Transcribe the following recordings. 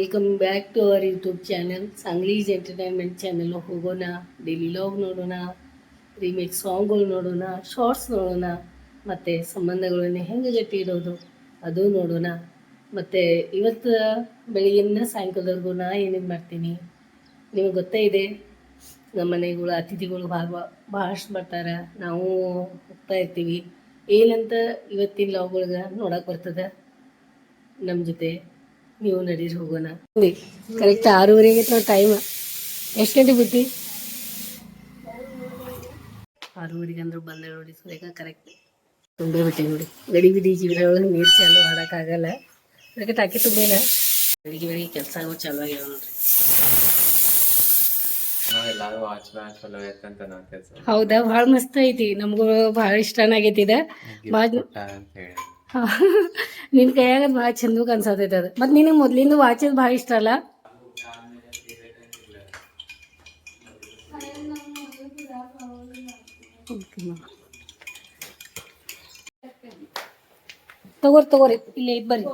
Welcome back to our YouTube channel ಸಾಂಗ್ಲೀಸ್ entertainment channel ಹೋಗೋಣ daily vlog ನೋಡೋಣ remake ಸಾಂಗ್ಗಳು ನೋಡೋಣ ಶಾರ್ಟ್ಸ್ ನೋಡೋಣ, ಮತ್ತು ಸಂಬಂಧಗಳನ್ನು ಹೆಂಗೆ ಗಟ್ಟಿ ಇಡೋದು ಅದು ನೋಡೋಣ. ಮತ್ತು ಇವತ್ತು ಬೆಳಗಿನ ಸಾಯಂಕಾಲದವರೆಗೂ ನಾ ಏನೇನು ಮಾಡ್ತೀನಿ? ನಿಮಗೆ ಗೊತ್ತೇ ಇದೆ, ನಮ್ಮ ಮನೆಗಳು ಅತಿಥಿಗಳು ಭಾಳ ಭಾಳಷ್ಟು ಬರ್ತಾರೆ. ನಾವು ಹೋಗ್ತಾ ಇರ್ತೀವಿ. ಏನಂತ ಇವತ್ತಿನ ಲಾಗ್ಗಳ್ಗೆ ನೋಡೋಕೆ ಬರ್ತದೆ? ನಮ್ಮ ಜೊತೆ. ನೀವು ನಡೀರಿ ಹೋಗೋಣ. ಕರೆಕ್ಟ್ ಆರೂವರೆಗೆ ನಾವು ಟೈಮ್ ಎಷ್ಟು ಗಂಟೆ ಬಿಟ್ಟಿ ಆರೂವರೆಗೆ ಅಂದ್ರೆ ಬಂದೆ ನೋಡಿ ಸುರೇಖ ಕರೆಕ್ಟ್ ತುಂಬೇ ಬಿಟ್ಟೆ ನೋಡಿ. ಗಡಿ ಬಿಡಿ ಜೀವನ ಒಳಗೆ ನೀರು ಚಾಲು ಮಾಡೋಕ್ಕಾಗಲ್ಲ. ಅದಕ್ಕೆ ಟಾಕಿ ತುಂಬೇನ? ಬೆಳಿಗ್ಗೆ ಬೆಳಿಗ್ಗೆ ಕೆಲಸ ಚಾಲು ಆಗ್ಯಾವ ನೋಡ್ರಿ. ಹೌದಾ? ಭಾಳ ಮಸ್ತ್ ಐತಿ. ನಮಗೂ ಭಾಳ ಇಷ್ಟನಾಗೈತಿ ಇದ. ಭಾಳ ಅಂತ ಹೇಳಿ ನಿನ್ ಕೈಯಾಗ ಭಾಳ ಚಂದ ಅನ್ಸತೈತೆ ಅದು. ಮತ್ತು ನಿನಗೆ ಮೊದ್ಲಿಂದ ವಾಚ್ ಭಾಳ ಇಷ್ಟ ಅಲ್ಲ? ತಗೋರಿ ತಗೋರಿ. ಇಲ್ಲೇ ಇದ್ ಬರ್ರಿ.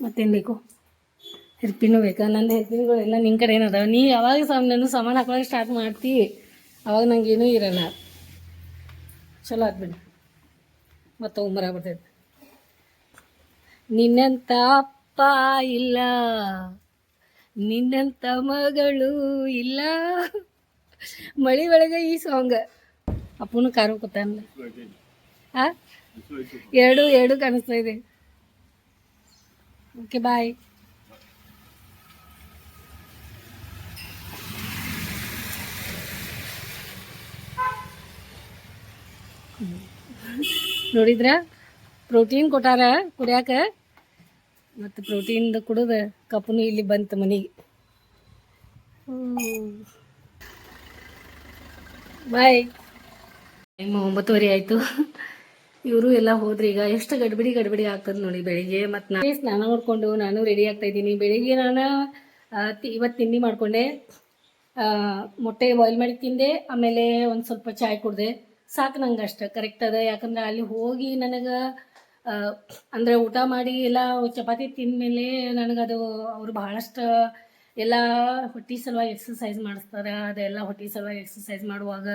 ಮತ್ತೇನು ಬೇಕು? ಹೆರ್ಪಿನೂ ಬೇಕಾ. ನಂದು ಹೆಲ್ಪಿನ್ಗಳೆಲ್ಲ ನಿನ್ನ ಕಡೆ ಏನದಾವ? ನೀ ಯಾವಾಗ ಸಮ ನಾನು ಸಾಮಾನು ಹಾಕೊಳಕ್ಕೆ ಸ್ಟಾರ್ಟ್ ಮಾಡ್ತಿ. ಅವಾಗ ನಂಗೇನೂ ಇರಲ್ಲ. ಚಲೋ ಆದ್ಬಿಡಿ ಮತ್ತೆ ಬರ್ತೈತೆ. ನಿನ್ನಂತ ಅಪ್ಪ ಇಲ್ಲ. ನಿನ್ನಂತ ಮಗಳು ಇಲ್ಲ. ಮಳಿ ಒಳಗೆ ಈ ಸಾಂಗ್ ಅಪ್ಪನು ಕಾರು ಕೂತಾನ ಎರಡು ಎರಡು ಕಾಣಿಸ್ತಾ ಇದೆ. ಓಕೆ ಬಾಯ್ ನೋಡಿದ್ರ? ಪ್ರೋಟೀನ್ ಕೊಟ್ಟಾರ ಕುಡಿಯಾಕ? ಮತ್ತು ಪ್ರೋಟೀನ್ ಕುಡಿದು ಕಪ್ಪನು ಇಲ್ಲಿ ಬಂತು ಮನೆಗೆ. ಬಾಯ್. ಟೈಮ್ ಒಂಬತ್ತುವರೆ ಆಯಿತು. ಇವರು ಎಲ್ಲ ಹೋದ್ರಿ ಈಗ ಎಷ್ಟು ಗಡ್ಬಿಡಿ ಗಡ್ಬಿಡಿ ಆಗ್ತದೆ ನೋಡಿ ಬೆಳಿಗ್ಗೆ ಮತ್ತು ನಾನು ಸ್ನಾನ ಮಾಡಿಕೊಂಡು ನಾನು ರೆಡಿ ಆಗ್ತಾ ಇದ್ದೀನಿ. ಬೆಳಿಗ್ಗೆ ನಾನು ಇವತ್ತು ತಿಂಡಿ ಮಾಡಿಕೊಂಡೆ. ಮೊಟ್ಟೆ ಬಾಯ್ಲ್ ಮಾಡಿ ತಿಂದೆ, ಆಮೇಲೆ ಒಂದು ಸ್ವಲ್ಪ ಚಾಯ್ ಕುಡ್ದೆ. ಸಾಕು ನಂಗೆ ಅಷ್ಟು ಕರೆಕ್ಟ್ ಅದ. ಯಾಕಂದ್ರೆ ಅಲ್ಲಿ ಹೋಗಿ ನನಗೆ ಅಂದರೆ ಊಟ ಮಾಡಿ ಎಲ್ಲ ಚಪಾತಿ ತಿಂದಮೇಲೆ ನನಗದು ಅವರು ಭಾಳಷ್ಟು ಎಲ್ಲ ಹೊಟ್ಟೆ ಸಲುವಾಗಿ ಎಕ್ಸಸೈಸ್ ಮಾಡಿಸ್ತಾರೆ. ಅದೆಲ್ಲ ಹೊಟ್ಟೆ ಸಲುವಾಗಿ ಎಕ್ಸಸೈಸ್ ಮಾಡುವಾಗ,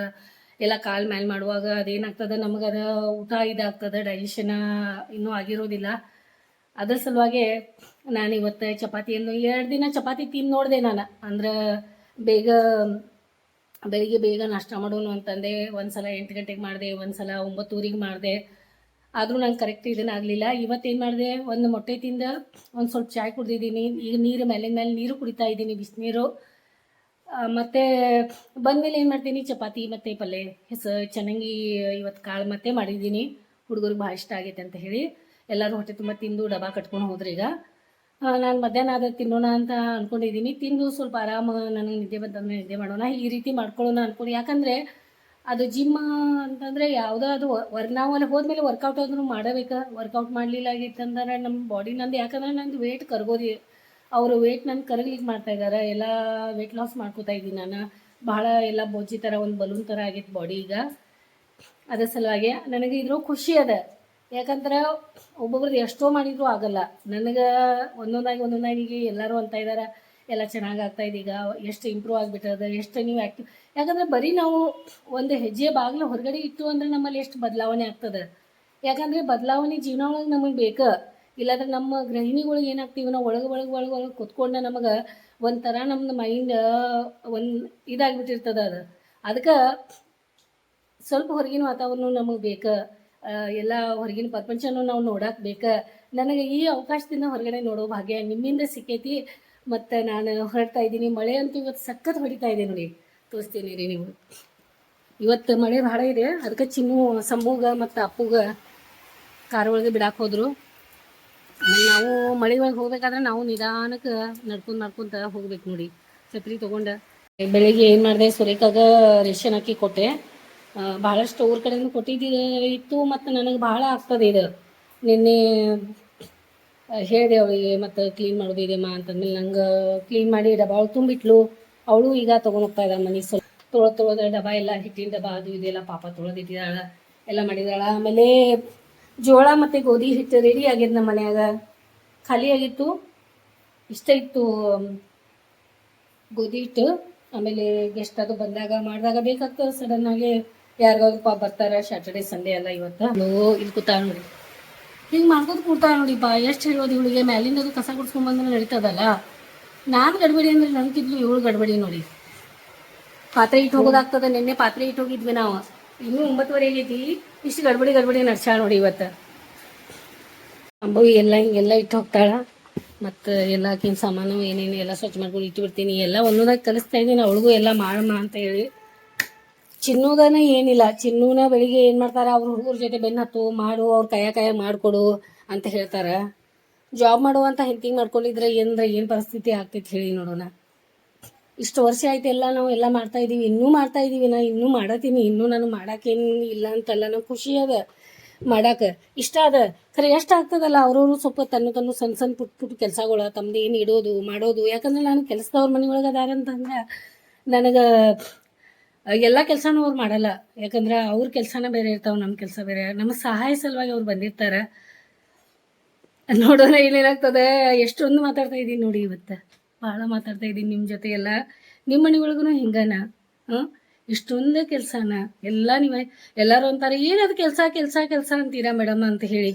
ಎಲ್ಲ ಕಾಲು ಮೇಲೆ ಮಾಡುವಾಗ ಅದೇನಾಗ್ತದೆ, ನಮಗೆ ಅದು ಊಟ ಇದಾಗ್ತದೆ ಡೈಜೆಷನ್ ಇನ್ನೂ ಆಗಿರೋದಿಲ್ಲ. ಅದ್ರ ಸಲುವಾಗಿ ನಾನು ಇವತ್ತು ಚಪಾತಿಯನ್ನು, ಎರಡು ದಿನ ಚಪಾತಿ ತಿಂದು ನೋಡಿದೆ ನಾನು. ಅಂದ್ರೆ ಬೇಗ ಬೆಳಿಗ್ಗೆ ಬೇಗ ನಾಷ್ಟ ಮಾಡೋನು ಅಂತಂದೆ ಒಂದು ಸಲ ಎಂಟು ಗಂಟೆಗೆ ಮಾಡಿದೆ ಒಂದು ಸಲ ಒಂಬತ್ತೂರಿಗೆ ಮಾಡಿದೆ. ಆದರೂ ನಂಗೆ ಕರೆಕ್ಟ್ ಇದನ್ನಾಗಲಿಲ್ಲ ಇವತ್ತೇನು ಮಾಡಿದೆ, ಒಂದು ಮೊಟ್ಟೆ ತಿಂದ ಒಂದು ಸ್ವಲ್ಪ ಚಾಯ್ ಕುಡ್ದಿದ್ದೀನಿ. ಈಗ ನೀರು ಮೇಲಿನ ಮೇಲೆ ನೀರು ಕುಡಿತಾ ಇದ್ದೀನಿ ಬಿಸಿನೀರು. ಮತ್ತು ಬಂದಮೇಲೆ ಏನು ಮಾಡ್ತೀನಿ, ಚಪಾತಿ ಮತ್ತು ಪಲ್ಯ ಹೆಸ ಚೆನ್ನಾಗಿ ಇವತ್ತು ಕಾಳು ಮತ್ತೆ ಮಾಡಿದ್ದೀನಿ. ಹುಡುಗರಿಗೆ ಭಾಳ ಇಷ್ಟ ಆಗೈತೆ ಅಂತ ಹೇಳಿ. ಎಲ್ಲರೂ ಹೊಟ್ಟೆ ತುಂಬ ತಿಂದು ಡಬ್ಬ ಕಟ್ಕೊಂಡು ಹೋದ್ರೆ ಈಗ. ನಾನು ಮಧ್ಯಾಹ್ನ ಆದರೆ ತಿನ್ನೋಣ ಅಂತ ಅನ್ಕೊಂಡಿದ್ದೀನಿ ತಿಂದು ಸ್ವಲ್ಪ ಆರಾಮ ನನಗೆ ನಿದ್ದೆ ಬಂದ ನಿದ್ದೆ ಮಾಡೋಣ, ಈ ರೀತಿ ಮಾಡ್ಕೊಳ್ಳೋಣ ಅನ್ಕೊಂಡು. ಯಾಕಂದರೆ ಅದು ಜಿಮ್ ಅಂತಂದರೆ ಯಾವುದೋ ಅದು ವರ್ ನಾವು ಅಲ್ಲಿ ಹೋದ್ಮೇಲೆ ವರ್ಕೌಟ್ ಆದ್ರೂ ಮಾಡಬೇಕು. ವರ್ಕೌಟ್ ಮಾಡಲಿಲ್ಲ ಆಗಿತ್ತಂದ್ರೆ ನಮ್ಮ ಬಾಡಿ ನಂದು, ಯಾಕಂದ್ರೆ ನಂದು ವೇಟ್ ಕರ್ಗೋದಿ, ಅವರು ವೇಟ್ ನನ್ನ ಕರಗ್ಲಿಕ್ಕೆ ಮಾಡ್ತಾ ಇದ್ದಾರೆ ಎಲ್ಲ ವೆಯ್ಟ್ ಲಾಸ್ ಮಾಡ್ಕೋತಾ ಇದ್ದೀನಿ ನಾನು. ಬಹಳ ಎಲ್ಲ ಬೊಜ್ಜಿ ಥರ ಒಂದು ಬಲೂನ್ ಥರ ಆಗಿತ್ತು ಬಾಡಿ ಈಗ. ಅದ್ರ ಸಲುವಾಗಿ ನನಗೆ ಇದ್ರೂ ಖುಷಿ ಅದ. ಯಾಕಂದ್ರೆ ಒಬ್ಬೊಬ್ರದ್ದು ಎಷ್ಟೋ ಮಾಡಿದ್ರು ಆಗಲ್ಲ. ನನಗೆ ಒಂದೊಂದಾಗಿ ಒಂದೊಂದಾಗಿ ಎಲ್ಲರೂ ಅಂತ ಇದ್ದಾರೆ ಎಲ್ಲ ಚೆನ್ನಾಗಿ ಆಗ್ತಾ ಈಗ ಎಷ್ಟು ಇಂಪ್ರೂವ್ ಆಗಿಬಿಟ್ಟದ, ಎಷ್ಟು ನೀವು ಆ್ಯಕ್ಟಿವ್ ಯಾಕಂದ್ರೆ ಬರೀ ನಾವು ಒಂದು ಹೆಜ್ಜೆ ಬಾಗಿಲು ಹೊರಗಡೆ ಇಟ್ಟು ಅಂದ್ರೆ ನಮ್ಮಲ್ಲಿ ಎಷ್ಟು ಬದಲಾವಣೆ ಆಗ್ತದೆ. ಯಾಕಂದರೆ ಬದಲಾವಣೆ ಜೀವನ ಒಳಗೆ ನಮಗೆ ಬೇಕು. ಇಲ್ಲಾಂದ್ರೆ ನಮ್ಮ ಗೃಹಿಣಿಗಳಿಗೆ ಏನಾಗ್ತೀವಿ ನಾವು ಒಳಗೆ ಒಳಗೆ ಒಳಗೆ ಒಳಗೆ ಕುತ್ಕೊಂಡು ನಮಗೆ ಒಂಥರ ನಮ್ದು ಮೈಂಡ್ ಒಂದು ಇದಾಗ್ಬಿಟ್ಟಿರ್ತದ ಅದು. ಅದಕ್ಕೆ ಸ್ವಲ್ಪ ಹೊರಗಿನ ವಾತಾವರಣ ನಮಗೆ ಬೇಕು. ಎಲ್ಲ ಹೊರಗಿನ ಪ್ರಪಂಚನೂ ನಾವು ನೋಡಕ್ಕೆ ಬೇಕು. ನನಗೆ ಈ ಅವಕಾಶದಿಂದ ಹೊರಗಡೆ ನೋಡೋ ಭಾಗ್ಯ ನಿಮ್ಮಿಂದ ಸಿಕ್ಕೈತಿ. ಮತ್ತು ನಾನು ಹೊರಡ್ತಾ ಇದ್ದೀನಿ. ಮಳೆ ಅಂತೂ ಇವತ್ತು ಸಖತ್ ಹೊಡಿತಾ ಇದೆ ನೋಡಿ. ತೋರಿಸ್ತೀನಿ ರೀ ನೀವು. ಇವತ್ತು ಮಳೆ ಭಾಳ ಇದೆ. ಅದಕ್ಕೆ ಚಿನ್ನು ಸಂಬೂಗ ಮತ್ತು ಅಪ್ಪುಗ ಕಾರ್ ಒಳಗೆ ಬಿಡಾಕ್ ಹೋದ್ರು. ನಾವು ಮಳೆ ಒಳಗೆ ಹೋಗ್ಬೇಕಾದ್ರೆ ನಾವು ನಿಧಾನಕ್ಕೆ ನಡ್ಕೊಂಡು ನಡ್ಕೊಂತ ಹೋಗ್ಬೇಕು ನೋಡಿ. ಛತ್ರಿ ತಗೊಂಡ. ಬೆಳಿಗ್ಗೆ ಏನು ಮಾಡಿದೆ? ಸುರೇಖಾಗ ರೇಷನ್ ಹಾಕಿ ಕೊಟ್ಟೆ. ಭಾಳಷ್ಟು ಊರ ಕಡೆಯಿಂದ ಕೊಟ್ಟಿದ್ದು ಇತ್ತು ಮತ್ತು ನನಗೆ ಭಾಳ ಆಗ್ತದೆ ಇದು. ನಿನ್ನೆ ಹೇಳಿದೆ ಅವಳಿಗೆ ಮತ್ತು ಕ್ಲೀನ್ ಮಾಡೋದಿದೆಮ್ಮ ಅಂತಂದ್ಮೇಲೆ ನಂಗೆ ಕ್ಲೀನ್ ಮಾಡಿ ಡಬ್ಬ ತುಂಬಿಟ್ಲು. ಅವಳು ಈಗ ತೊಗೊಂಡೋಗ್ತಾ ಇದ್ದಾಳೆ ಮನೆ ಸ್ವಲ್ಪ ತೊಳೆದು ತೊಳೆದ ಡಬ್ಬ ಎಲ್ಲ ಹಿಟ್ಟಿನ ಡಬ್ಬ ಅದು ಇದೆಲ್ಲ ಪಾಪ ತೊಳೆದಿಟ್ಟಿದ್ದಾಳೆ ಎಲ್ಲ ಮಾಡಿದಾಳ. ಆಮೇಲೆ ಜೋಳ ಮತ್ತು ಗೋಧಿ ಹಿಟ್ಟು ರೆಡಿ ಆಗ್ಯದ ನಮ್ಮ ಮನೆಯಾಗ. ಖಾಲಿ ಆಗಿತ್ತು. ಇಷ್ಟ ಇತ್ತು ಮ್, ಗೋಧಿ ಹಿಟ್ಟು. ಆಮೇಲೆ ಗೆಸ್ಟ್ ಅದು ಬಂದಾಗ ಮಾಡಿದಾಗ ಬೇಕಾಗ್ತದೆ ಸಡನ್ ಆಗಿ. ಯಾರಿಗಾದ್ರು ಬರ್ತಾರೆ? ಸ್ಯಾಟರ್ಡೆ ಸಂಡೇ ಎಲ್ಲ ಇವತ್ತು? ಇಲ್ಲಿ ಕೂತಾಳ ನೋಡಿ. ಹಿಂಗೆ ಮಾಡ್ಕೊತ ಕೂಡ್ತಾಳ ನೋಡಿ ಬಾ. ಎಷ್ಟು ಹೇಳೋದು ಇವಳಿಗೆ ಮ್ಯಾಲಿಂದ ಅದು ಕಸ ಗುಡ್ಸ್ಕೊಂಬಂದ್ರೆ ನಡೀತದಲ್ಲ? ನಾನು ಗಡ್ಬಡಿ ಅಂದ್ರೆ ನನ್ಕಿದ್ಲು ಇವಳು ಗಡ್ಬಡಿ ನೋಡಿ. ಪಾತ್ರೆ ಇಟ್ಟು ಹೋಗೋದಾಗ್ತದ? ನಿನ್ನೆ ಪಾತ್ರೆ ಇಟ್ಟು ಹೋಗಿದ್ವಿ ನಾವು. ಇನ್ನೂ ಒಂಬತ್ತುವರೆ ಆಗೈತಿ. ಇಷ್ಟು ಗಡ್ಬಡಿ ಗಡ್ಬಡಿ ನಡ್ಸಾಳ ನೋಡಿ ಇವತ್ತು. ಅಂಬವಿ ಎಲ್ಲ ಹಿಂಗೆಲ್ಲ ಇಟ್ಟು ಹೋಗ್ತಾಳ. ಮತ್ತು ಎಲ್ಲ ಕಿನ್ ಸಾಮಾನು ಏನೇನು ಎಲ್ಲ ಸ್ವಚ್ಛ ಮಾಡ್ಕೊಂಡು ಇಟ್ಟು ಬಿಡ್ತೀನಿ ಎಲ್ಲ ಒಂದೊಂದಾಗಿ ಕಲಿಸ್ತಾ ಇದ್ದೀನಿ ಅವಳಿಗೂ ಎಲ್ಲ ಮಾಡಮ್ಮ ಅಂತ ಹೇಳಿ. ಚಿನ್ನೂದನ ಏನಿಲ್ಲ. ಚಿನ್ನೂನ ಬೆಳಿಗ್ಗೆ ಏನು ಮಾಡ್ತಾರೆ? ಅವ್ರ ಹುಡುಗರ ಜೊತೆ ಬೆನ್ನು ಹತ್ತು, ಮಾಡು, ಅವ್ರ ಕೈಯ ಕೈಯ ಮಾಡಿಕೊಡು ಅಂತ ಹೇಳ್ತಾರೆ. ಜಾಬ್ ಮಾಡುವಂತ ಹೆಂಡತಿಗೆ ಮಾಡ್ಕೊಂಡಿದ್ರೆ ಏನಂದ್ರೆ ಏನು ಪರಿಸ್ಥಿತಿ ಆಗ್ತೈತೆ ಹೇಳಿ ನೋಡೋಣ. ಇಷ್ಟು ವರ್ಷ ಆಯ್ತು ಎಲ್ಲ ನಾವು ಎಲ್ಲ ಮಾಡ್ತಾ ಇದೀವಿ. ಇನ್ನೂ ಮಾಡ್ತಾ ಇದೀವಿ ನಾ, ಇನ್ನೂ ಮಾಡತ್ತೀನಿ. ಇನ್ನೂ ನಾನು ಮಾಡಕ್ಕೇನು ಇಲ್ಲ ಅಂತಲ್ಲ ನಂಗೆ ಖುಷಿ ಅದ ಮಾಡಾಕ. ಇಷ್ಟ ಅದ. ಖರೆ ಎಷ್ಟು ಆಗ್ತದಲ್ಲ, ಅವ್ರವ್ರು ಸ್ವಲ್ಪ ತನ್ನ ತನ್ನ ಸಣ್ಣ ಸಣ್ಣ ಪುಟ್ಟ ಪುಟ್ಟ ಕೆಲಸಗಳು ತಮ್ಮದು ಏನು ಇಡೋದು, ಮಾಡೋದು. ಯಾಕಂದ್ರೆ ನಾನು ಕೆಲಸದವ್ರ ಮನೆ ಒಳಗೆ ಅದಾರ ಅಂತಂದ್ರೆ ನನಗೆ ಎಲ್ಲ ಕೆಲಸನೂ ಅವ್ರು ಮಾಡಲ್ಲ. ಯಾಕಂದ್ರೆ ಅವ್ರ ಕೆಲಸನ ಬೇರೆ ಇರ್ತಾವೆ ನಮ್ಮ ಕೆಲಸ ಬೇರೆ. ನಮ್ಮ ಸಹಾಯ ಸಲುವಾಗಿ ಅವ್ರು ಬಂದಿರ್ತಾರೆ. ನೋಡೋಣ ಏನೇನಾಗ್ತದೆ ಎಷ್ಟೊಂದು ಮಾತಾಡ್ತಾ ಇದ್ದೀನಿ ನೋಡಿ ಇವತ್ತು. ಭಾಳ ಮಾತಾಡ್ತಾ ಇದ್ದೀನಿ ನಿಮ್ಮ ಜೊತೆ ಎಲ್ಲ. ನಿಮ್ಮ ಮನೆಯೊಳಗೂ ಹಿಂಗನ. ಹಾಂ ಇಷ್ಟೊಂದು ಕೆಲಸನ. ಎಲ್ಲ ನೀವೇ ಎಲ್ಲರೂ ಅಂತಾರೆ ಏನದು ಕೆಲಸ ಕೆಲಸ ಕೆಲಸ ಅಂತೀರಾ ಮೇಡಮ್? ಅಂತ ಹೇಳಿ.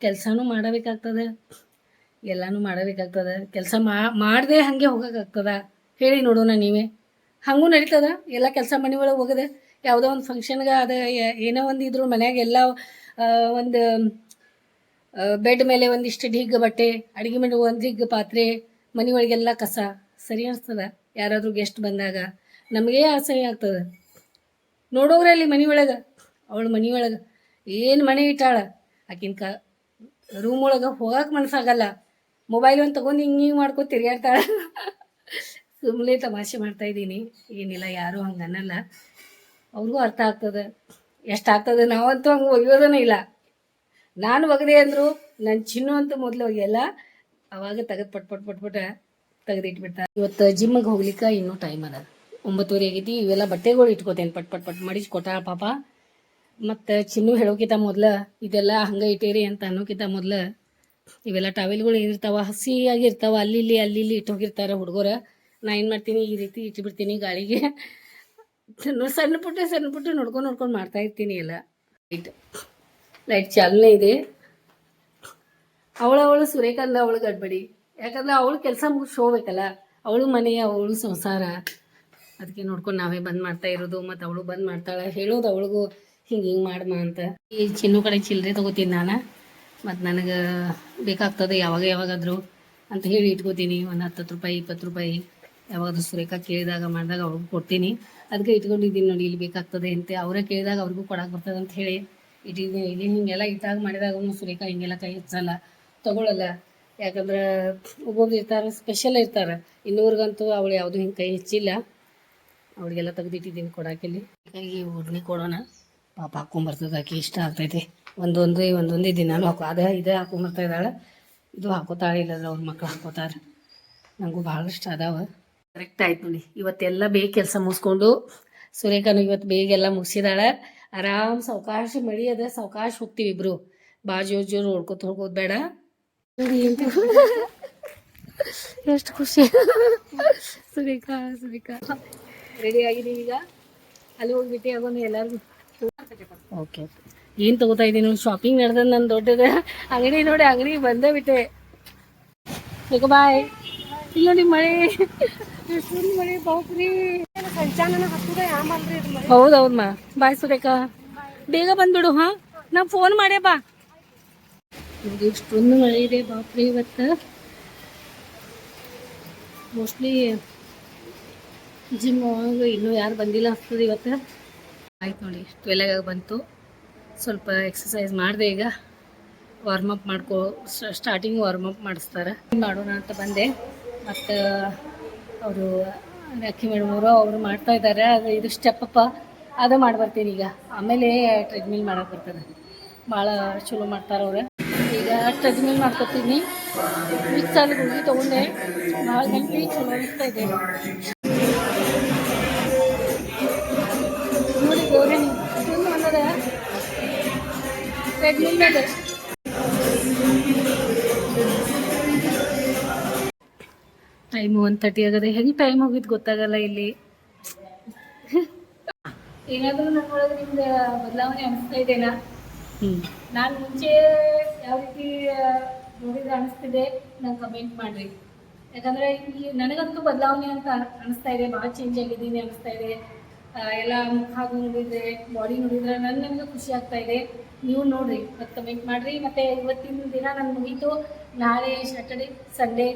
ಕೆಲಸನೂ ಮಾಡಬೇಕಾಗ್ತದೆ. ಎಲ್ಲನೂ ಮಾಡಬೇಕಾಗ್ತದೆ. ಕೆಲಸ ಮಾಡದೆ ಹಾಗೆ ಹೋಗೋಕ್ಕಾಗ್ತದ ಹೇಳಿ ನೋಡೋಣ ನೀವೇ. ಹಾಗೂ ನಡೀತದ. ಎಲ್ಲ ಕೆಲಸ ಮನೆ ಒಳಗೆ ಹೋಗದೆ ಯಾವುದೋ ಒಂದು ಫಂಕ್ಷನ್ಗೆ ಅದು ಏನೋ ಒಂದು ಇದ್ರು ಮನ್ಯಾಗ ಎಲ್ಲ ಒಂದು ಬೆಡ್ ಮೇಲೆ ಒಂದಿಷ್ಟು ಢಿಗ್ ಬಟ್ಟೆ, ಅಡುಗೆ ಮನೆ ಒಂದು ಢಿಗ್ ಪಾತ್ರೆ, ಮನೆ ಒಳಗೆಲ್ಲ ಕಸ. ಸರಿ ಅನಿಸ್ತದ ಯಾರಾದರೂ ಗೆಸ್ಟ್ ಬಂದಾಗ. ನಮಗೇ ಅಸಹ್ಯ ಆಗ್ತದೆ. ನೋಡೋಗ್ರಲ್ಲಿ ಮನೆ ಒಳಗೆ, ಅವಳು ಮನೆ ಒಳಗೆ ಏನು ಮನೆ ಇಟ್ಟಾಳ. ಆಕಿನ ಕ ರೂಮ್ ಒಳಗೆ ಹೋಗಕ್ಕೆ ಮನಸ್ಸಾಗಲ್ಲ ಮೊಬೈಲ್ ಒಂದು ತೊಗೊಂಡು ಹಿಂಗೆ ಹಿಂಗೆ ಮಾಡ್ಕೊ ತಿರ್ಗಾಡ್ತಾಳ ಸುಮ್ಮನೆ ತಮಾಷೆ ಮಾಡ್ತಾ ಇದ್ದೀನಿ. ಏನಿಲ್ಲ, ಯಾರು ಹಂಗೆ ಅನ್ನಲ್ಲ. ಅವ್ರಿಗೂ ಅರ್ಥ ಆಗ್ತದೆ. ಎಷ್ಟು ಆಗ್ತದೆ ನಾವಂತೂ ಹಂಗೆ ಒಯ್ಯೋದನೇ ಇಲ್ಲ. ನಾನು ಒಗದೆ ಅಂದರು ನನ್ನ ಚಿನ್ನು ಅಂತೂ ಮೊದಲು ಒಗೆಯಲ್ಲ. ಅವಾಗ ತೆಗೆದು ಪಟ್ ಪಟ್ ಪಟ್, ಪಟ ತೆಗೆದಿಟ್ಬಿಡ್ತಾರೆ ಇವತ್ತು ಜಿಮ್ಮಿಗೆ ಹೋಗ್ಲಿಕ್ಕೆ ಇನ್ನೂ ಟೈಮ್ ಅದ. ಒಂಬತ್ತುವರೆ ಆಗೈತಿ, ಇವೆಲ್ಲ ಬಟ್ಟೆಗಳು ಇಟ್ಕೋತೇನೆ. ಪಟ್ ಪಟ್ ಪಟ್ ಮಾಡಿ ಕೊಟ್ಟ ಪಾಪ. ಮತ್ತು ಚಿನ್ನು ಹೇಳೋಕ್ಕಿಂತ ಮೊದಲು ಇದೆಲ್ಲ ಹಂಗೆ ಇಟ್ಟೇರಿ ಅಂತ ಅನ್ನೋಕ್ಕಿಂತ ಮೊದಲು ಇವೆಲ್ಲ ಟಾವೆಲ್ಗಳು ಏನಿರ್ತಾವ, ಹಸಿಯಾಗಿರ್ತಾವ, ಅಲ್ಲಿ, ಇಲ್ಲಿ ಅಲ್ಲಿ, ಇಲ್ಲಿ ಇಟ್ಟೋಗಿರ್ತಾರೆ ಹುಡುಗರು. ನಾ ಏನು ಮಾಡ್ತೀನಿ, ಈ ರೀತಿ ಇಟ್ಬಿಡ್ತೀನಿ ಗಾಳಿಗೆ. ಸಣ್ಣ- ಪುಟ್ಟ, ಸಣ್ಣ ಪುಟ್ಟ ನೋಡ್ಕೊಂಡು ನೋಡ್ಕೊಂಡು ಮಾಡ್ತಾ ಇರ್ತೀನಿ ಎಲ್ಲ. ಲೈಟ್ ಲೈಟ್ ಚಾಲನೆ ಇದೆ. ಅವಳು ಅವಳು ಸುರೇಖಂದ ಅವಳು ಗಡ್ಬಡಿ. ಯಾಕಂದ್ರೆ ಅವಳು ಕೆಲಸ ಮುಗಿಸಿ ಹೋಗ್ಬೇಕಲ್ಲ ಅವಳು ಮನೆ, ಅವಳು ಸಂಸಾರ. ಅದಕ್ಕೆ ನೋಡ್ಕೊಂಡು ನಾವೇ ಬಂದ್ ಮಾಡ್ತಾ ಇರೋದು, ಮತ್ತು ಅವಳು ಬಂದ್ ಮಾಡ್ತಾಳೆ. ಹೇಳೋದು ಅವಳಿಗೂ, ಹಿಂಗೆ ಹಿಂಗೆ ಮಾಡಮ್ಮ ಅಂತ. ಈ ಚಿನ್ನು ಕಡೆ ಚಿಲ್ಲರೆ ತಗೋತೀನಿ ನಾನು. ಮತ್ತು ನನಗೆ ಬೇಕಾಗ್ತದೆ ಯಾವಾಗ, ಯಾವಾಗಾದರೂ ಅಂತ ಹೇಳಿ ಇಟ್ಕೋತೀನಿ. ಒಂದು ಹತ್ತು ರೂಪಾಯಿ, ಇಪ್ಪತ್ತು ರೂಪಾಯಿ. ಯಾವಾಗಾದ್ರೂ ಸುರೇಖ ಕೇಳಿದಾಗ ಮಾಡಿದಾಗ ಅವ್ರಿಗೂ ಕೊಡ್ತೀನಿ. ಅದಕ್ಕೆ ಇಟ್ಕೊಂಡಿದ್ದೀನಿ ನೋಡಿ ಇಲ್ಲಿ ಬೇಕಾಗ್ತದೆ ಅಂತ. ಅವರೇ ಕೇಳಿದಾಗ ಅವ್ರಿಗೂ ಕೊಡಕ್ಕೆ ಬರ್ತದೆ ಅಂತ ಹೇಳಿ ಇಟ್ಟಿದ್ದೀನಿ. ಇಲ್ಲಿ ಹಿಂಗೆಲ್ಲ ಇಟ್ಟಾಗ ಮಾಡಿದಾಗ ಸುರೇಖ ಹಿಂಗೆಲ್ಲ ಕೈ ಹಚ್ಚಲ್ಲ ತೊಗೊಳಲ್ಲ. ಯಾಕಂದ್ರೆ ಒಬ್ಬೊಬ್ರು ಇರ್ತಾರೆ ಸ್ಪೆಷಲ್ ಇರ್ತಾರೆ. ಇನ್ನೂರ್ಗಂತೂ ಅವಳು ಯಾವುದೂ ಹಿಂಗೆ ಕೈ ಹೆಚ್ಚಿಲ್ಲ ಅವಳಿಗೆಲ್ಲ ತೆಗೆದಿಟ್ಟಿದ್ದೀನಿ ಕೊಡಾಕಿಲ್ಲಿ. ಹೀಗಾಗಿ ಒಡನೆ ಕೊಡೋಣ. ಪಾಪ ಹಾಕೊಂಬರ್ತದೆ, ಆಕೆ ಇಷ್ಟ ಆಗ್ತೈತೆ. ಒಂದೊಂದು, ಒಂದೊಂದೇ ದಿನಾನು ಹಾಕೋ, ಅದೇ ಇದೇ ಹಾಕೊಂಬರ್ತಾ ಇದ್ದಾಳೆ. ಇದು ಹಾಕೋತಾಳೆ ಇಲ್ಲದ್ರೆ ಅವ್ರ ಮಕ್ಳು ಹಾಕೋತಾರೆ. ನನಗೂ ಭಾಳಷ್ಟು ಅದಾವ. ಕರೆಕ್ಟ್ ಆಯ್ತು ನೋಡಿ. ಇವತ್ತೆಲ್ಲ ಬೇಗ ಕೆಲಸ ಮುಗಿಸ್ಕೊಂಡು ಸೂರ್ಯಕಾನು ಇವತ್ತು ಬೇಗ ಎಲ್ಲ ಮುಗಿಸಿದಾಳೆ. ಆರಾಮ್ ಸಾವಕಾಶ ಮಳಿ ಅದ ಸಾವಕಾಶ ಹೋಗ್ತೀವಿ ಇಬ್ರು. ಬಾ ಜೋರು ಜೋರು ಹೊಡ್ಕೊತ ಹೋಗೋದು ಬೇಡ. ಎಷ್ಟು ಖುಷಿ. ಸುರೇಖಾ ಸುರೇಖಾ. ರೆಡಿ ಆಗಿದ್ದೀವಿ ಈಗ? ಅಲ್ಲಿ ಹೋಗಿ ಭೇಟಿ ಆಗೋಣ ಎಲ್ಲರಿಗೂ. ಓಕೆ ಏನು ತಗೋತಾ ಇದ್ದೀನಿ ಶಾಪಿಂಗ್ ನಡೆದ ನನ್ನ ದೊಡ್ಡದ. ಅಂಗಡಿ ನೋಡಿ ಅಂಗಡಿ ಬಂದೇ ಬಿಟ್ಟೆ. ಬಾಯ್ ಇಲ್ಲ ನೋಡಿ ಮಳೆ. ಮಳೆ ಬಾಪ್ರಿ. ಹೌದೌದು ಮಾ. ಬಾಯ್ ಸುರೇಖಾ. ಬೇಗ ಬಂದ್ಬಿಡು ಹಾ? ನಾ ಫೋನ್ ಮಾಡೇ ಬಾ. ಇವಾಗ ಇಷ್ಟೊಂದು ಮಳೆ ಇದೆ ಬಾಪ್ರಿ ಇವತ್ತು. ಮೋಸ್ಟ್ಲಿ ಜಿಮ್ ಇನ್ನೂ ಯಾರು ಬಂದಿಲ್ಲ ಅನ್ಸ್ತದೆ ಇವತ್ತು. ಆಯ್ತು ನೋಡಿ ಟ್ವೆಲ್ಗೆ ಬಂತು. ಸ್ವಲ್ಪ ಎಕ್ಸಸೈಸ್ ಮಾಡಿದೆ ಈಗ. ವಾರ್ಮ್ ಅಪ್ ಮಾಡ್ಕೊ ಸ್ಟಾರ್ಟಿಂಗ್ ವಾರ್ಮ್ ಅಪ್ ಮಾಡಿಸ್ತಾರೆ. ಮಾಡೋಣ ಅಂತ ಬಂದೆ. ಮತ್ತು ಅವರು ಅಕ್ಕಿ ಮೇಡಮ್ ಅವರು ಅವರು ಮಾಡ್ತಾ ಇದ್ದಾರೆ. ಅದು ಇದು ಸ್ಟೆಪ್ಪಪ್ಪ. ಅದು ಮಾಡಿ ಬರ್ತೀನಿ ಈಗ. ಆಮೇಲೆ ಟ್ರೆಡ್ಮಿಲ್ ಮಾಡಕ್ಕೆ ಬರ್ತದೆ. ಭಾಳ ಚಲೋ ಮಾಡ್ತಾರೆ ಅವ್ರು. ಈಗ ಟ್ರೆಡ್ಮಿಲ್ ಮಾಡ್ಕೊತೀನಿ. ಮಿಕ್ಸಲ್ಲಿ ಗುಳಿಗೆ ತೊಗೊಂಡೆ. ಭಾಳ ಗಂಟೆ ಚಲೋ ಅನಿಸ್ತಾ ಇದೆ. ಗೌರಿ ಅನ್ನೋದ? ಟ್ರೆಡ್ಮಿಲ್ ಅದ ಟೈಮ್ ಒನ್ ತರ್ಟಿ ಆಗದೆ. ಹೆಂಗೆ ಟೈಮ್ ಹೋಗಿದ್ ಗೊತ್ತಾಗಲ್ಲ ಇಲ್ಲಿ. ಏನಾದರೂ ನನ್ನೊಳಗೆ ನಿಮ್ಗೆ ಬದಲಾವಣೆ ಅನಿಸ್ತಾ ಇದೆನಾ? ನಾನು ಮುಂಚೆ ಯಾವ ರೀತಿ ನೋಡಿದ್ರೆ ಅನಿಸ್ತಿದೆ ನಂಗೆ ಕಮೆಂಟ್ ಮಾಡ್ರಿ ಯಾಕಂದ್ರೆ ಈ ನನಗಂತೂ ಬದಲಾವಣೆ ಅಂತ ಅನ್- ಅನಿಸ್ತಾ ಇದೆ. ಭಾಳ ಚೇಂಜ್ ಆಗಿದ್ದೀನಿ ಅನಿಸ್ತಾ ಇದೆ. ಎಲ್ಲ ಮುಖ ನೋಡಿದ್ರೆ ಬಾಡಿ ನೋಡಿದ್ರೆ ನನ್ನ ನನಗೆ ಖುಷಿ ಆಗ್ತಾ ಇದೆ. ನೀವು ನೋಡ್ರಿ ಮತ್ತೆ ಕಮೆಂಟ್ ಮಾಡ್ರಿ. ಮತ್ತೆ ಇವತ್ತಿನ ದಿನ ನಾನು ಮುಗೀತು. ನಾಳೆ ಸ್ಯಾಟರ್ಡೆ ಸಂಡೇ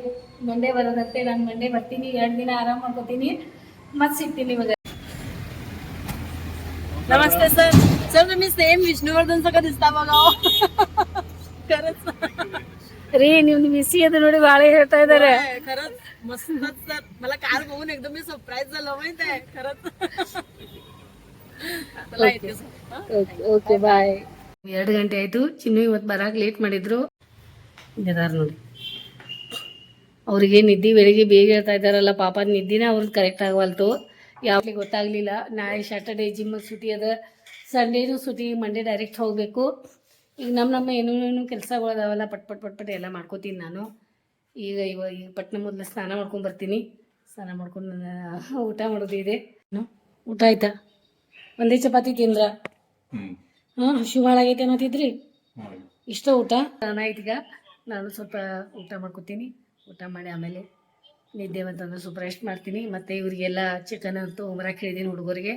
ಮಂಡೇ ಬರೋದಂತೆ ನಾನು ಮಂಡೇ ಬರ್ತೀನಿ ಎರಡು ದಿನ ಆರಾಮ್ ಮಾಡ್ಕೋತೀನಿ ಮತ್ತೆ ಸಿಗ್ತೀನಿ ಇವಾಗ नमस्ते सर सर तुम्ही सेम विष्णुवर्धन सगळं दिसता बघा हो. खरंच ರೀ ನೀವು ಬಿಸಿ ಅದು ನೋಡಿ ಭಾಳ ಹೇಳ್ತಾ ಇದ್ದಾರೆ होय, खरंच मस्तच सर मला काल बघून एकदम मी सरप्राईज झालो माहित आहे खरंच चला येते sir. हा? ಓಕೆ ಓಕೆ ಬಾಯ್ ಎರಡು ಗಂಟೆ ಆಯಿತು ಚಿನ್ನು ಇವತ್ತು ಬರಕ್ಕೆ ಲೇಟ್ ಮಾಡಿದ್ರು ಇದಾರ ನೋಡಿ. ಅವ್ರಿಗೆ ನಿದ್ದೆ ಬೆಳಿಗ್ಗೆ ಬೇಗ ಹೇಳ್ತಾ ಇದ್ದಾರಲ್ಲ ಪಾಪ ನಿದ್ದಿನೇ ಅವ್ರದ್ದು ಕರೆಕ್ಟ್ ಆಗವಲ್ತು. ಯಾವಾಗಲೂ ಗೊತ್ತಾಗಲಿಲ್ಲ. ನಾಳೆ ಸ್ಯಾಟರ್ಡೇ ಜಿಮ್ಮಿಗೆ ಸುಟಿ ಅದ. ಸಂಡೇನೂ ಸುಟಿ ಮಂಡೇ ಡೈರೆಕ್ಟ್ ಹೋಗಬೇಕು. ಈಗ ನಮ್ಮ ನಮ್ಮ ಏನೇನು ಕೆಲಸಗಳು ಅದಾವಲ್ಲ ಪಟ್ ಪಟ್ ಪಟ್ ಪಟ್ ಎಲ್ಲ ಮಾಡ್ಕೋತೀನಿ ನಾನು. ಈಗ ಇವಾಗ ಈಗ ಪಟ್ನ ಮೊದಲು ಸ್ನಾನ ಮಾಡ್ಕೊಂಡು ಬರ್ತೀನಿ. ಸ್ನಾನ ಮಾಡ್ಕೊಂಡು ನಾನು ಊಟ ಮಾಡೋದು ಇದೆ. ಊಟ ಆಯ್ತಾ? ಒಂದೇ ಚಪಾತಿ ತಿಂದ್ರ? ಹಾಂ ಹಸಿ ಭಾಳ ಆಗೈತೆ ಅನ್ನತ್ತಿದ್ರಿ? ಇಷ್ಟ ಊಟ? ಆಯ್ತು ಈಗ. ನಾನು ಸ್ವಲ್ಪ ಊಟ ಮಾಡ್ಕೊತೀನಿ. ಊಟ ಮಾಡಿ ಆಮೇಲೆ ನಿದ್ದೆ ಬಂತಂದ್ರೆ ಸ್ವಲ್ಪ ರೆಸ್ಟ್ ಮಾಡ್ತೀನಿ. ಮತ್ತು ಇವರಿಗೆಲ್ಲ ಚಿಕನ್ ಅಂತೂ ಉಮ್ರಾಕ್ ಹೇಳಿದ್ದೀನಿ ಹುಡುಗರಿಗೆ.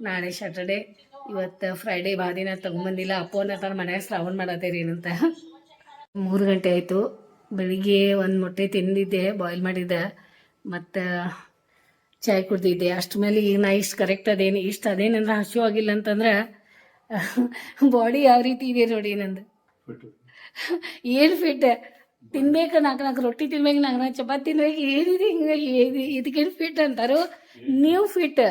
ನಾಳೆ ಸ್ಯಾಟರ್ಡೆ ಇವತ್ತು ಫ್ರೈಡೇ ಭಾಳ ದಿನ ತೊಗೊಂಬಂದಿಲ್ಲ. ಅಪ್ಪನ ತನ್ನ ಮನೆಯಾಗ ಶ್ರಾವಣ ಏನಂತ. ಮೂರು ಗಂಟೆ ಆಯಿತು. ಬೆಳಿಗ್ಗೆ ಒಂದು ಮೊಟ್ಟೆ ತಿಂದಿದ್ದೆ ಬಾಯ್ಲ್ ಮಾಡಿದ್ದೆ. ಮತ್ತು ಚಾಯ್ ಕುಡ್ದಿದ್ದೆ. ಅಷ್ಟ್ರ ಮೇಲೆ ಈಗ ನಾ ಇಷ್ಟು ಕರೆಕ್ಟ್ ಅದೇನು, ಇಷ್ಟು ಅದೇನಂದ್ರೆ ಹಸಿವಾಗಿಲ್ಲ ಅಂತಂದ್ರೆ ಬಾಡಿ ಯಾವ ರೀತಿ ಇದೆ ನೋಡಿ ನಂದು. ಏನು ಫಿಟ್ ತಿನ್ಬೇಕು, ನಾಲ್ಕು ನಾಲ್ಕು ರೊಟ್ಟಿ ತಿನ್ಬೇಕು, ನಾಲ್ಕು ನಾಲ್ಕು ಚಪಾತಿ ತಿನ್ಬೇಕು, ಏನಿದೆ ಹಿಂಗೆ ಇದಕ್ಕೇನು ಫಿಟ್ ಅಂತಾರೋ. ನೀವು ಫಿಟ್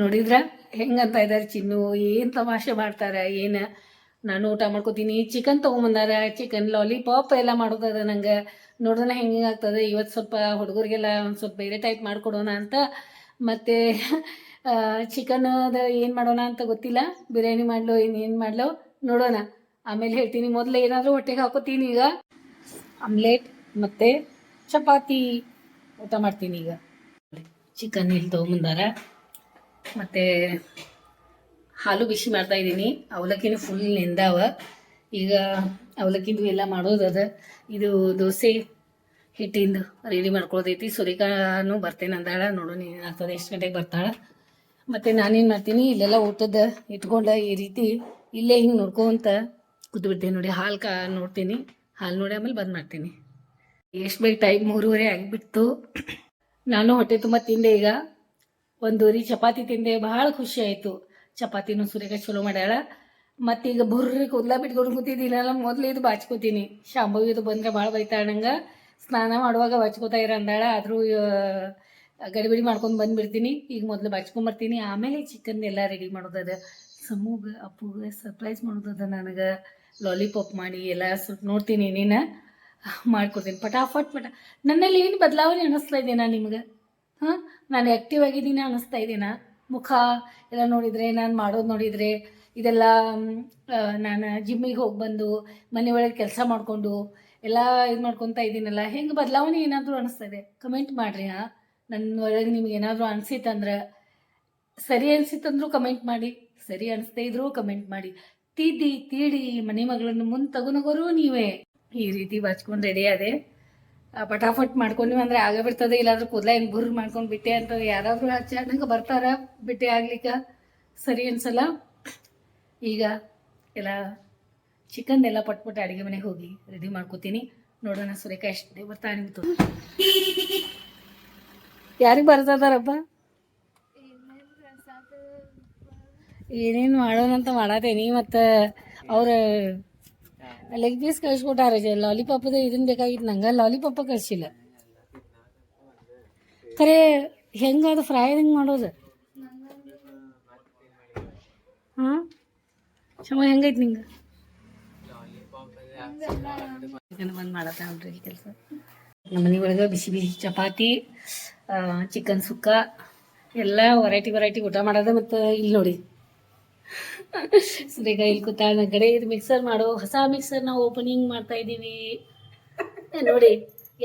ನೋಡಿದ್ರ? ಹೆಂಗಂತ ಇದ್ದಾರೆ ಚಿನ್ನು, ಏನು ತಮಾಷೆ ಮಾಡ್ತಾರೆ, ಏನು? ನಾನು ಊಟ ಮಾಡ್ಕೋತೀನಿ ಚಿಕನ್ ತೊಗೊಂಬಂದಾರ ಚಿಕನ್ ಲಾಲಿಪಾಪ್ ಎಲ್ಲ ಮಾಡೋದದ ನಂಗೆ. ನೋಡಿದ್ರೆ ಹೆಂಗೆ ಆಗ್ತದೆ ಇವತ್ತು ಸ್ವಲ್ಪ ಹುಡುಗರಿಗೆಲ್ಲ ಒಂದು ಸ್ವಲ್ಪ ಬೇರೆ ಟೈಪ್ ಮಾಡಿಕೊಡೋಣ ಅಂತ. ಮತ್ತು ಚಿಕನ್ದ ಏನು ಮಾಡೋಣ ಅಂತ ಗೊತ್ತಿಲ್ಲ. ಬಿರಿಯಾನಿ ಮಾಡಲೋ ಏನು ಏನು ಮಾಡಲೋ, ನೋಡೋಣ. ಆಮೇಲೆ ಹೇಳ್ತೀನಿ, ಮೊದಲು ಏನಾದರೂ ಹೊಟ್ಟೆಗೆ ಹಾಕೋತೀನಿ ಈಗ. ಆಮ್ಲೆಟ್ ಮತ್ತು ಚಪಾತಿ ಊಟ ಮಾಡ್ತೀನಿ ಈಗ. ಚಿಕನ್ ಇಲ್ಲಿ ತೊಗೊಂಬಂದಾರ? ಮತ್ತು ಹಾಲು ಬಿಸಿ ಮಾಡ್ತಾ ಇದ್ದೀನಿ. ಅವಲಕ್ಕಿನೂ ಫುಲ್ ನೆಂದಾವ. ಈಗ ಅವಲಕ್ಕಿದು ಎಲ್ಲ ಮಾಡೋದದ ಇದು ದೋಸೆ ಹಿಟ್ಟಿಂದು ರೆಡಿ ಮಾಡ್ಕೊಳ್ಳೋದೈತಿ ಸುರಿಕಾನು ಬರ್ತೇನೆ ಅಂದಾಳ. ನೋಡೋಣ ಏನಾಗ್ತದೆ, ಎಷ್ಟು ಗಂಟೆಗೆ ಬರ್ತಾಳ. ಮತ್ತು ನಾನೇನು ಮಾಡ್ತೀನಿ, ಇಲ್ಲೆಲ್ಲ ಊಟದ ಇಟ್ಕೊಂಡು ಈ ರೀತಿ ಇಲ್ಲೇ ಹಿಂಗೆ ನೋಡ್ಕೊಂತ ಕೂತ್ಬಿಡ್ತೀನಿ ನೋಡಿ, ಹಾಲು ಕಾ ನೋಡ್ತೀನಿ. ಹಾಲು ನೋಡಿ ಆಮೇಲೆ ಬಂದ್ ಮಾಡ್ತೀನಿ. ಎಷ್ಟು ಬೇಗ ಟೈಮ್ ಮೂರುವರೆ ಆಗಿಬಿಡ್ತು. ನಾನು ಹೊಟ್ಟೆ ತುಂಬ ತಿಂದೆ ಈಗ. ಒಂದೂರಿ ಚಪಾತಿ ತಿಂದೆ, ಭಾಳ ಖುಷಿ ಆಯಿತು. ಚಪಾತಿನೂ ಸುರೇಖ ಚಲೋ ಮಾಡ್ಯಾಳ. ಮತ್ತೀಗ ಬುರ್ರಿ ಕೂದಲ ಬಿಟ್ಕೊಂಡು ಕೂತಿದ್ದೀನಲ್ಲ ಮೊದಲು ಇದು ಬಾಚ್ಕೋತೀನಿ. ಶಾಂಭವಿ ಇದು ಬಂದರೆ ಭಾಳ ಬೈತಾಳಂಗ ಸ್ನಾನ ಮಾಡುವಾಗ ಬಾಚ್ಕೋತಾ ಇರ ಅಂದಾಳ, ಆದರೂ ಗಡಿಬಿಡಿ ಮಾಡ್ಕೊಂಡು ಬಂದ್ಬಿಡ್ತೀನಿ. ಈಗ ಮೊದಲು ಬಾಚ್ಕೊಂಬರ್ತೀನಿ. ಆಮೇಲೆ ಚಿಕನ್ ಎಲ್ಲ ರೆಡಿ ಮಾಡೋದದ. ಸಮೂಗ, ಅಪ್ಪುಗೆ ಸರ್ಪ್ರೈಸ್ ಮಾಡೋದದ ನನಗೆ. ಲಾಲಿಪಾಪ್ ಮಾಡಿ ಎಲ್ಲ ಸ್ವಲ್ಪ ನೋಡ್ತೀನಿ ನೀನು. ಮಾಡ್ಕೊಡ್ತೀನಿ. ಪಟಾಫಟ್ ಪಟ. ನನ್ನಲ್ಲಿ ಏನು ಬದಲಾವಣೆ ಅನ್ನಿಸ್ತಾ ಇದ್ದೀನಾ ನಿಮ್ಗೆ? ಹಾಂ? ನಾನು ಆ್ಯಕ್ಟಿವ್ ಆಗಿದ್ದೀನಿ ಅನ್ನಿಸ್ತಾ ಇದ್ದೀನ ಮುಖ ಎಲ್ಲ ನೋಡಿದರೆ, ನಾನು ಮಾಡೋದು ನೋಡಿದರೆ, ಇದೆಲ್ಲ ನಾನು ಜಿಮ್ಮಿಗೆ ಹೋಗಿ ಬಂದು, ಮನೆ ಒಳಗೆ ಕೆಲಸ ಮಾಡಿಕೊಂಡು, ಎಲ್ಲ ಇದು ಮಾಡ್ಕೊತಾ ಇದ್ದೀನಲ್ಲ ಹೆಂಗೆ ಬದಲಾವಣೆ ಏನಾದರೂ ಅನ್ನಿಸ್ತಾ ಇದೆ? ಕಮೆಂಟ್ ಮಾಡಿರಿ, ಹಾಂ? ನನ್ನ ಒಳಗೆ ನಿಮ್ಗೆ ಏನಾದರೂ ಅನಿಸಿತ್ತಂದ್ರೆ ಸರಿ ಅನಿಸಿತ್ತಂದ್ರೂ ಕಮೆಂಟ್ ಮಾಡಿ, ಸರಿ ಅನಿಸ್ದೇ ಇದ್ರೂ ಕಮೆಂಟ್ ಮಾಡಿ. ತೀಡಿ ತೀಡಿ, ಮನೆ ಮಗಳನ್ನು ಮುಂದೆ ತಗೊಂಡೋಗೋರು ನೀವೇ. ಈ ರೀತಿ ಬಚ್ಕೊಂಡು ರೆಡಿ ಅದೇ ಪಟಾಫಟ್ ಮಾಡ್ಕೊಂಡ್ವಿ ಅಂದ್ರೆ ಆಗ ಬಿಡ್ತದೆ, ಇಲ್ಲಾಂದ್ರೆ ಕೂದಲ ಹೆಂಗ್ ಬುರ್ ಮಾಡ್ಕೊಂಡು ಬಿಟ್ಟೆ ಅಂತ ಯಾರಾದರೂ ಹಚ್ಚಾಡಂಗೆ ಬರ್ತಾರ, ಬಿಟ್ಟೆ ಆಗ್ಲಿಕ್ಕೆ ಸರಿ ಅನ್ಸಲ್ಲ. ಈಗ ಎಲ್ಲ ಚಿಕನ್ ಎಲ್ಲ ಪಟ್ಪಟ್ಟು ಅಡುಗೆ ಮನೆಗೆ ಹೋಗಿ ರೆಡಿ ಮಾಡ್ಕೋತೀನಿ. ನೋಡೋಣ ಸುರೇಖಾ ಎಷ್ಟು ಬರ್ತಾ ನಿಂತು. ಯಾರಿಗೆ ಬರ್ತದಾರಪ್ಪ ಏನೇನು ಮಾಡೋಣ ಅಂತ ಮಾಡತ್ತೇನಿ ಮತ್ತು ಅವ್ರ ಲೆಗ್ ಪೀಸ್ ಕಳಿಸ್ಕೊಟ್ಟಾರ ಲಾಲಿಪಾಪದ ಇದನ್ನ ಬೇಕಾಗಿತ್ತು, ನಂಗೆ ಲಾಲಿಪಾಪ ಕಳಿಸಿಲ್ಲ. ಖರೆ ಹೆಂಗೆ ಅದು ಫ್ರೈ ಹೆಂಗೆ ಮಾಡೋದು? ಹಾಂ? ಚಮ ಹೆಂಗೈತೆ ನಿಂಗೆ? ಬಂದು ಮಾಡತ್ತ ಕೆಲಸ. ನಮ್ಮ ಮನೆ ಒಳಗೆ ಬಿಸಿ ಬಿಸಿ ಚಪಾತಿ ಚಿಕನ್ ಸುಕ್ಕ, ಎಲ್ಲ ವೆರೈಟಿ ವೆರೈಟಿ ಊಟ ಮಾಡೋದು ಮತ್ತು ಇಲ್ಲಿ ನೋಡಿ. ಸರಿ ಇಲ್ಲಿ ಕೂತಾಳ ನನ್ನ ಕಡೆ, ಇದು ಮಿಕ್ಸರ್ ಮಾಡೋ ಹೊಸ ಮಿಕ್ಸರ್ ನಾವು ಓಪನಿಂಗ್ ಮಾಡ್ತಾ ಇದ್ದೀವಿ. ನೋಡಿ,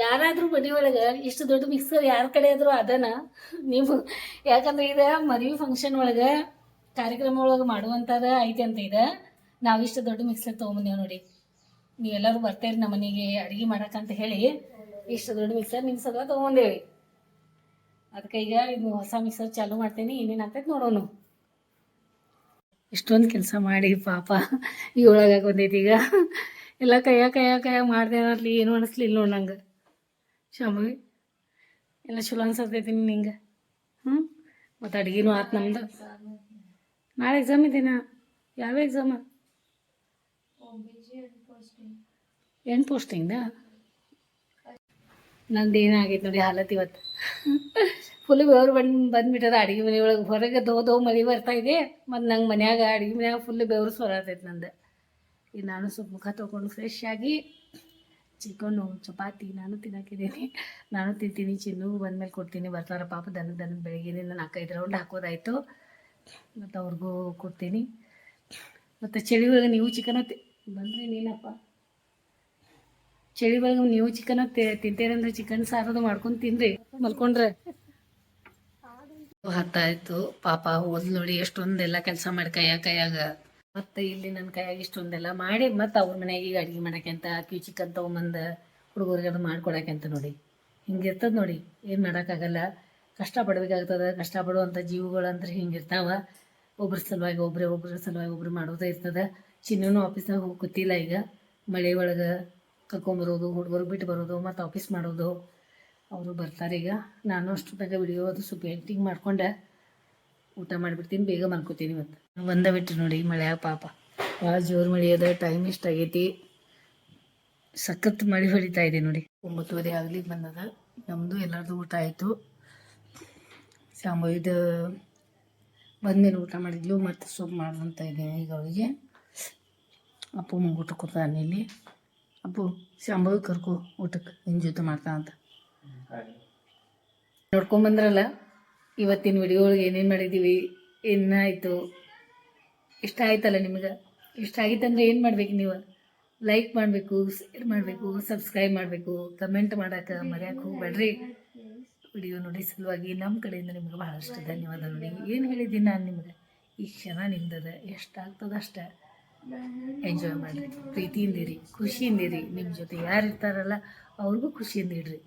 ಯಾರಾದರೂ ಮನೆ ಒಳಗೆ ಇಷ್ಟು ದೊಡ್ಡ ಮಿಕ್ಸರ್ ಯಾರ ಕಡೆ ಆದರೂ ಅದನ ನೀವು, ಯಾಕಂದ್ರೆ ಇದು ಮದುವೆ ಫಂಕ್ಷನ್ ಒಳಗೆ ಕಾರ್ಯಕ್ರಮ ಒಳಗೆ ಮಾಡುವಂಥದ್ದು ಐತೆ ಅಂತ ಇದೆ. ನಾವು ಇಷ್ಟು ದೊಡ್ಡ ಮಿಕ್ಸರ್ ತೊಗೊಂಬಂದೇವು ನೋಡಿ. ನೀವೆಲ್ಲರೂ ಬರ್ತೀರಿ ನಮ್ಮ ಮನೆಗೆ ಅಡುಗೆ ಮಾಡಕ್ಕಂತ ಹೇಳಿ, ಇಷ್ಟು ದೊಡ್ಡ ಮಿಕ್ಸರ್ ನಿಮ್ಮ ಸಲ ತೊಗೊಂಡೇವಿ ಅದಕ್ಕೆ ಈಗ ಇದು ಹೊಸ ಮಿಕ್ಸರ್ ಚಾಲು ಮಾಡ್ತೀನಿ ಏನೇನು ಆಗ್ತೈತೆ ನೋಡೋಣ ಇಷ್ಟೊಂದು ಕೆಲಸ ಮಾಡಿ ಪಾಪ. ಈ ಒಳಗೆ ಬಂದೈತಿ ಈಗ. ಎಲ್ಲ ಕೈಯ ಕೈಯ ಕೈಯ ಮಾಡಿದೆ ಅನ್ನತ್ಲಿ ಏನು ಅನಿಸ್ಲಿಲ್ಲ ನೋಡಿ ನಂಗೆ. ಶಾಮಿ ಎಲ್ಲ ಚಲೋ ಅನ್ಸತೈತಿ ನಿಂಗೆ ಹ್ಞೂ ಮತ್ತು ಅಡುಗೆನೂ ಆತು ನಮ್ದು. ನಾಳೆ ಎಕ್ಸಾಮ್ ಇದೀನಾ ಯಾವ ಎಕ್ಸಾಮ ಏನು ಪೋಸ್ಟಿಂಗ್ದ ನಂದು ಏನಾಗೈತೆ ನೋಡಿ ಹಾಲತ್ ಇವತ್ತು ಫುಲ್ ಬೆವರು ಬಂದು ಬಂದ್ಬಿಟ್ಟದ ಅಡುಗೆ ಮನೆ ಒಳಗೆ. ಹೊರಗೆ ದೋ ದೋ ಮಳೆ ಬರ್ತಾ ಇದೆ. ಮತ್ತು ನಂಗೆ ಮನ್ಯಾಗ ಅಡುಗೆ ಮನ್ಯಾಗ ಫುಲ್ ಬೆವರು ಆಗ್ತೈತೆ ನಂದು. ಈಗ ನಾನು ಸ್ವಲ್ಪ ಮುಖ ತೊಗೊಂಡು ಫ್ರೆಶ್ ಆಗಿ ಚಿಕನ್ನು ಚಪಾತಿ ನಾನು ತಿನ್ನೋಕಿದ್ದೀನಿ ನಾನು ತಿಂತೀನಿ, ಚಿನ್ನು ಬಂದಮೇಲೆ ಕೊಡ್ತೀನಿ. ಬರ್ತಾರೆ ಪಾಪ ದನ ದನದ ನಾನು ನಾಲ್ಕೈದು ರೌಂಡ್ ಹಾಕೋದಾಯಿತು. ಮತ್ತು ಅವ್ರಿಗೂ ಕೊಡ್ತೀನಿ. ಮತ್ತು ಚಳಿ ಒಳಗೆ ನೀವು ಚಿಕನ್ ಬಂದರೆ ನೀನಪ್ಪ. ಚಳಿ ಒಳಗೆ ನೀವು ಚಿಕನ್ ತಿಂತೇನಂದ್ರೆ ಚಿಕನ್ ಸಾರದು ಮಾಡ್ಕೊಂಡು ತಿನ್ರಿ. ಮಲ್ಕೊಂಡ್ರೆ. ಹತ್ತಾಯ್ತು. ಪಾಪ ಹೋದ್ ನೋಡಿ ಎಷ್ಟೊಂದೆಲ್ಲ ಕೆಲಸ ಮಾಡಿ ಕೈಯಾಗ ಕೈಯಾಗ. ಮತ್ತೆ ಇಲ್ಲಿ ನನ್ನ ಕೈಯಾಗ ಇಷ್ಟೊಂದೆಲ್ಲ ಮಾಡಿ ಮತ್ತೆ ಅವ್ರ ಮನೆಯಾಗ ಈಗ ಅಡುಗೆ ಮಾಡಕ್ಕೆ ಅಂತ ಚಿಕನ್ ತೊಗೊಂಬಂದು ಹುಡುಗರಿಗೆ ಅದು ಮಾಡ್ಕೊಡಕ್ಕೆ ಅಂತ ನೋಡಿ. ಹಿಂಗಿರ್ತದ ನೋಡಿ. ಏನು ಮಾಡೋಕ್ಕಾಗಲ್ಲ. ಕಷ್ಟಪಡ್ಬೇಕಾಗ್ತದೆ ಕಷ್ಟಪಡುವಂಥ ಜೀವಗಳು ಅಂದ್ರೆ ಹಿಂಗಿರ್ತಾವ. ಒಬ್ರ ಸಲುವಾಗಿ ಒಬ್ರೇ, ಒಬ್ರ ಸಲುವಾಗಿ ಒಬ್ರು ಮಾಡೋದೇ ಇರ್ತದೆ. ಚಿನ್ನೂ ಆಫೀಸ್ನಾಗ ಹೋಗಿ ಕೂತಿಲ್ಲ ಈಗ. ಮಳೆ ಒಳಗೆ ಕರ್ಕೊಂಬರೋದು ಹುಡುಗರು ಬಿಟ್ಟು ಬರೋದು, ಮತ್ತು ಆಫೀಸ್ ಮಾಡೋದು. ಅವರು ಬರ್ತಾರೆ ಈಗ. ನಾನು ಅಷ್ಟೊತ್ತಾಗ ವಿಡಿಯೋ ಅದು ಸ್ವಲ್ಪ ಪೇಂಟಿಂಗ್ ಮಾಡ್ಕೊಂಡೆ. ಊಟ ಮಾಡಿಬಿಡ್ತೀನಿ, ಬೇಗ ಮಲ್ಕೋತೀನಿ ಇವತ್ತು. ಬಂದ ಬಿಟ್ಟು ನೋಡಿ ಮಳೆ, ಪಾಪ. ಭಾಳ ಜೋರು ಮಳೆ ಅದ ಟೈಮ್ ಇಷ್ಟಾಗೈತಿ ಸಖತ್ ಮಳೆ ಹೊಡಿತಾ ಇದೆ ನೋಡಿ. ಒಂಬತ್ತುವರೆ ಆಗಲಿ ಬಂದದ. ನಮ್ಮದು ಎಲ್ಲರದು ಊಟ ಆಯಿತು. ಶಾಂಭವಿದ ಬಂದೇನು ಊಟ ಮಾಡಿದ್ಲು, ಮತ್ತು ಸೊಪ್ಪು ಮಾಡ್ದಂತ ಇದ್ದೀನಿ ಈಗ ಅವಳಿಗೆ ಅಪ್ಪ ಮುಂಗೆ ಊಟ ಕೂತಾನೆ ಇಲ್ಲಿ. ಅಪ್ಪು ಶಾಂಭವಿ ಕರ್ಕೊ, ಊಟಕ್ಕೆ. ನಿನ್ನ ಜೊತೆ ಮಾಡ್ತಾ ಅಂತ. ನೋಡ್ಕೊಂಬಂದ್ರಲ್ಲ ಇವತ್ತಿನ ವಿಡಿಯೋ ಒಳಗೆ ಏನೇನು ಮಾಡಿದ್ದೀವಿ ಏನಾಯಿತು ಇಷ್ಟ ಆಯ್ತಲ್ಲ ನಿಮ್ಗೆ? ಇಷ್ಟ ಆಗಿತ್ತಂದ್ರೆ ಏನು ಮಾಡ್ಬೇಕು ನೀವು? ಲೈಕ್ ಮಾಡಬೇಕು ಶೇರ್ ಮಾಡಬೇಕು ಸಬ್ಸ್ಕ್ರೈಬ್ ಮಾಡಬೇಕು. ಕಮೆಂಟ್ ಮಾಡೋಕೆ ಮರ್ಯಾಕೆ ಹೋಗ್ಬೇಡ್ರಿ. ವಿಡಿಯೋ ನೋಡಿ ಸಲುವಾಗಿ ನಮ್ಮ ಕಡೆಯಿಂದ ನಿಮ್ಗೆ ಭಾಳಷ್ಟು ಧನ್ಯವಾದ ನೋಡಿ ಏನು ಹೇಳಿದ್ದೀನಿ ನಾನು ನಿಮ್ಗೆ? ಈ ಕ್ಷಣ ನಿಮ್ದದ. ಎಷ್ಟಾಗ್ತದೆ ಅಷ್ಟ. ಎಂಜಾಯ್ ಮಾಡಿರಿ ಖುಷಿಯಿಂದ ಇರಿ. ನಿಮ್ಮ ಜೊತೆ ಯಾರು ಇರ್ತಾರಲ್ಲ ಅವ್ರಿಗೂ ಖುಷಿಯಿಂದ ಇಡ್ರಿ.